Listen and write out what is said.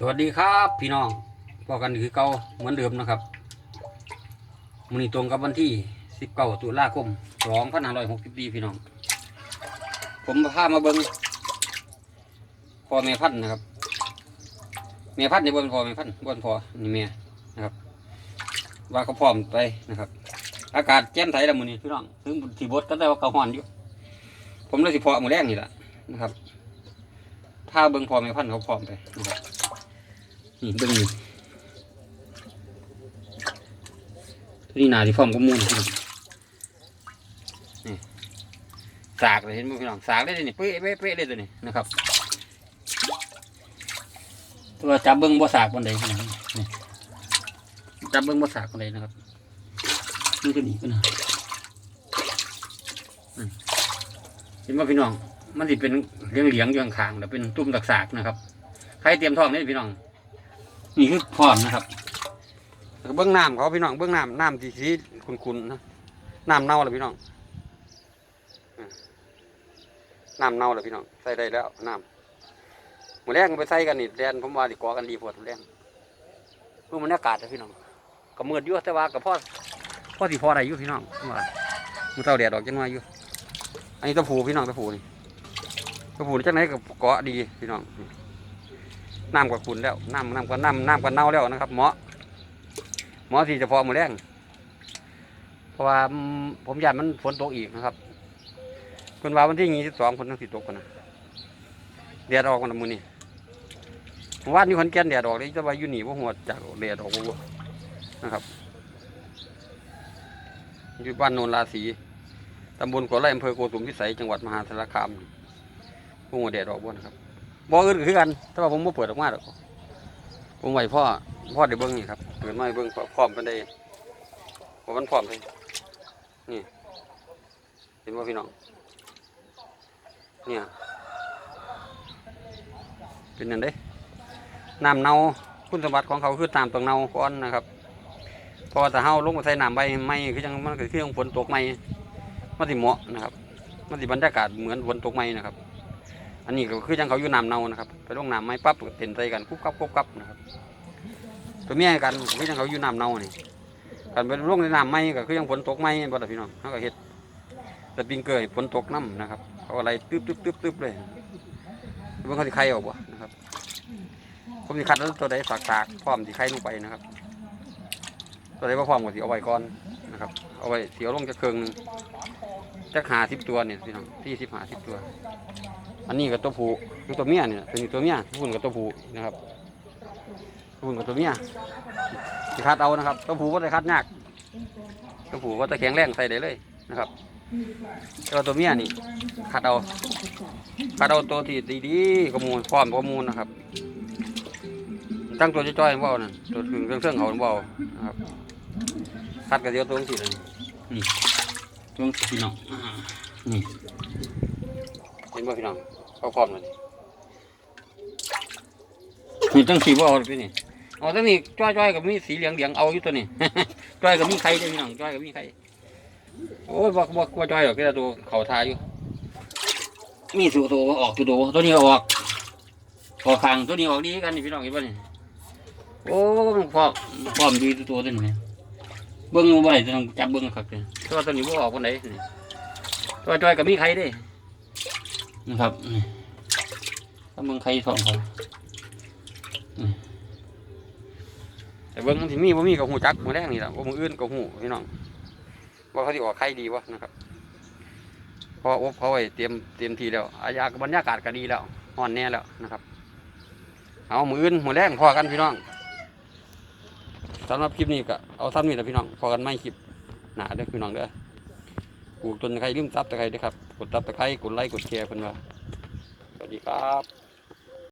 สวัสดีครับพี่น้องพอกันคือเก่าเหมือนเดิมนะครับมันนี้ตรงกับวันที่ 19 ตุลาคม2564พี่น้อง ผมพามาเบิ้งพอแม่พันธุ์นะครับแม่พันธุ์ในบนพอแม่พันบนพอนี่แม่นะครับ ว่าเขาพร้อมไปนะครับ อากาศแจ่มใสแล้วมื้อนี้พี่น้องถึงสีบดก็ได้ว่าเขาฮ้อนอยู่ ผมเลยสิพาะมื้อแรกนี่แหละนะครับ ถ้าเบิ้งพอแม่พันธุ์เขาพร้อมไปนะครับ นี่เบิ้งนี่ตัวนี้หนาที่พร้อมกับมูลพี่น้องนี่สากเลยเห็นไหมพี่น้องสากเลยนี่เป๊ะเป๊ะเป๊ะเลยตัวนี้นะครับ ตัวจับเบิ้งบ่สากบนใดน้องนี่จับเบิ้งบ่สากบนใดนะครับนี่ตัวนี้ก็นะอืมเห็นไหมพี่น้องมันสิเป็นเหลียงเหลียงๆอยู่ข้างๆแล้วเป็นตุ้มตักสากนะครับ ใครเตรียมท้องนี่พี่น้อง นี่คือพร้อมนะครับเบื้องน้ำเขาพี่น้องเบื้องน้ำน้ำสีสีขุนๆนะน้ำเน่าแล้วพี่น้องน้ำเน่าแล้วพี่น้องใส่ได้แล้วน้ำมือแรกไปใส่กันนี่แดนผมว่าดีกว่ากันดีพอดมือแรกเพื่อมันอากาศนะพี่น้องก็มืดอยู่แต่ว่ากับพ่อพ่อสีพ่ออะไรอยู่พี่น้องมว่ามือเต้าแดดออกจังว่าอยู่อันนี้ตะผูพี่น้องตะผูนี่ตะผูนี่จังไหนกับเกาะดีพี่น้อง น้ำกับขุนแล้วน้ำน้ำกับน้ำน้ำกับเน่าแล้วนะครับหมอหมอที่จะพอมือแรงเพราะว่าอืมผมยันมันฝนตกอีกนะครับคุณว่าวันที่ยี่สิบสองฝนต้องสิตกกันนะแดดออกกันมือนี่ว่านี่คนแก่นแดดออกเลยจะว่าอยู่นี่ว่าหัวจากแดดออกบ่นะครับอยู่บ้านโนนราศีตำบลกัวไร่อำเภอโกสุมพิสัยจังหวัดมหาสารคามพวกหัวแดดออกบ่นะครับ บ่อื่นก็คือกันแต่ว่าผมบ่เปิดออกมาดอกผมไว้พ่อพ่อได้เบิ่งนี่ครับเปิดมาให้เบิ่งพร้อมกันได้ว่ามันพร้อมเลยนี่เห็นว่าพี่น้องเนี่ยเป็นนั่นเด้น้ำเน่าคุณสมบัติของเขาคือน้ำต้องเน่าก่อนนะครับเพอถ้าเฮาลงมาใส่น้ำใบไม้คือจังมันก็คืองฝนตกไม้มันสิเหมาะนะครับ มันสิบรรยากาศเหมือนฝนตกไม้นะครับ อันนี้ก็คือจังเขาอยู่น้ำเน่านะครับไปลงน้ำไม้ปั๊บเต็นใส่กันคุบกับคุบกับนะครับตัวเมียกันคือจังเขาอยู่น้ำเน่านี่กันไปลงในน้ำไม้ก็คือยังฝนตกไม้บ่ล่ะพี่น้องเขาก็เฮ็ดแต่ปิงเกอร์ให้ฝนตกน้ำนะครับเขาอะไรตึ๊บตึ๊บตึ๊บตึ๊บเลยเบิ่งเขาสิไข่ออกบ่นะครับผมสิคัดแล้วตัวใดฝากตากพร้อมสิไข่ลงไปนะครับ ตัวใดบ่พร้อมก็สิเอาไว้ก่อนนะครับ เอาไว้เสียวลงจะเคืองหนึง จักหาสิบตัวเนี่ยพี่น้องที่สิบหาสิบตัว อันนี้กับตัวผู้คือตัวเมียเนี่ยตัวนี้ตัวเมียตัวหุ่นกับตัวผู้นะครับตัวหุ่นกับตัวเมียสิคัดเอานะครับ ตัวผู้ก็จะคัดยากตัวผู้ก็จะแข็งแรงใส่ได้เลยนะครับแต่ว่าตัวเมียนี่คัดเอาคัดเอาตัวที่ดีๆข้อมูลพร้อมข้อมูลนะครับ ตั้งตัวจ้อยๆเบานั่นตัวถึงเครื่องเครื่องเขาเบานะครับคัดกับเดียวตัวนี้เลยนี่ ตัวนี้พี่น้องอ่านี่เห็นบ่พี่น้องเขาพร้อมเลยนี่ตั้งสีบ่เอาเลยพี่นี่เอาตั้งนี้จ้อยๆกับมีสีเหลืองเหลืองๆเอาอยู่ตัวนี้ จ้อยกับมีไข่ด้วยพี่น้องจ้อยกับมีไข่โอ้ยบ่บ่บ่จ้อยหรอกแค่ตัวเขาทาอยู่ มีสูตัวออกตัวตัวตัวนี้เอาออกออกข้างตัวนี้ออกดีกันนี่พี่น้องเห็นบ่นี่โอ้มันพร้อมพร้อมดีตัวตัวตัวนี้ เบิ้งบ่ได้ต้องจับเบิ้งครับเลยแตัวาตัวนี้บ่ออกคนไหนนี่ตัวจ้อยกับมีไข่เด้นะครับนี่ถ้าเมืองใครสองเขานี่แต่เบิ้งที่มีบ่มีกับหูจักมือแรกนี่แหละว่ามืออื่นกับหูพี่น้องว่าเขาที่ออกใครดีวะนะครับเพราะอบเขาไว้เตรียมเตรียมทีแล้วอายากบรรยากาศก็ดีแล้วห่อนแน่แล้วนะครับ เอามืออื่นมือแรกพอกันพี่น้อง สำหรับคลิปนี้ก็เอาซ้นนี่แหละพี่น้องพอกันไม่คลิปหนาเด้อพี่น้องเด้อปลูกต้นไคร้ลืมซับตะไคร้ด้วยครับ กดซับตะไคร้กดไลค์กดแชร์เพิ่นว่าสวัสดีครับ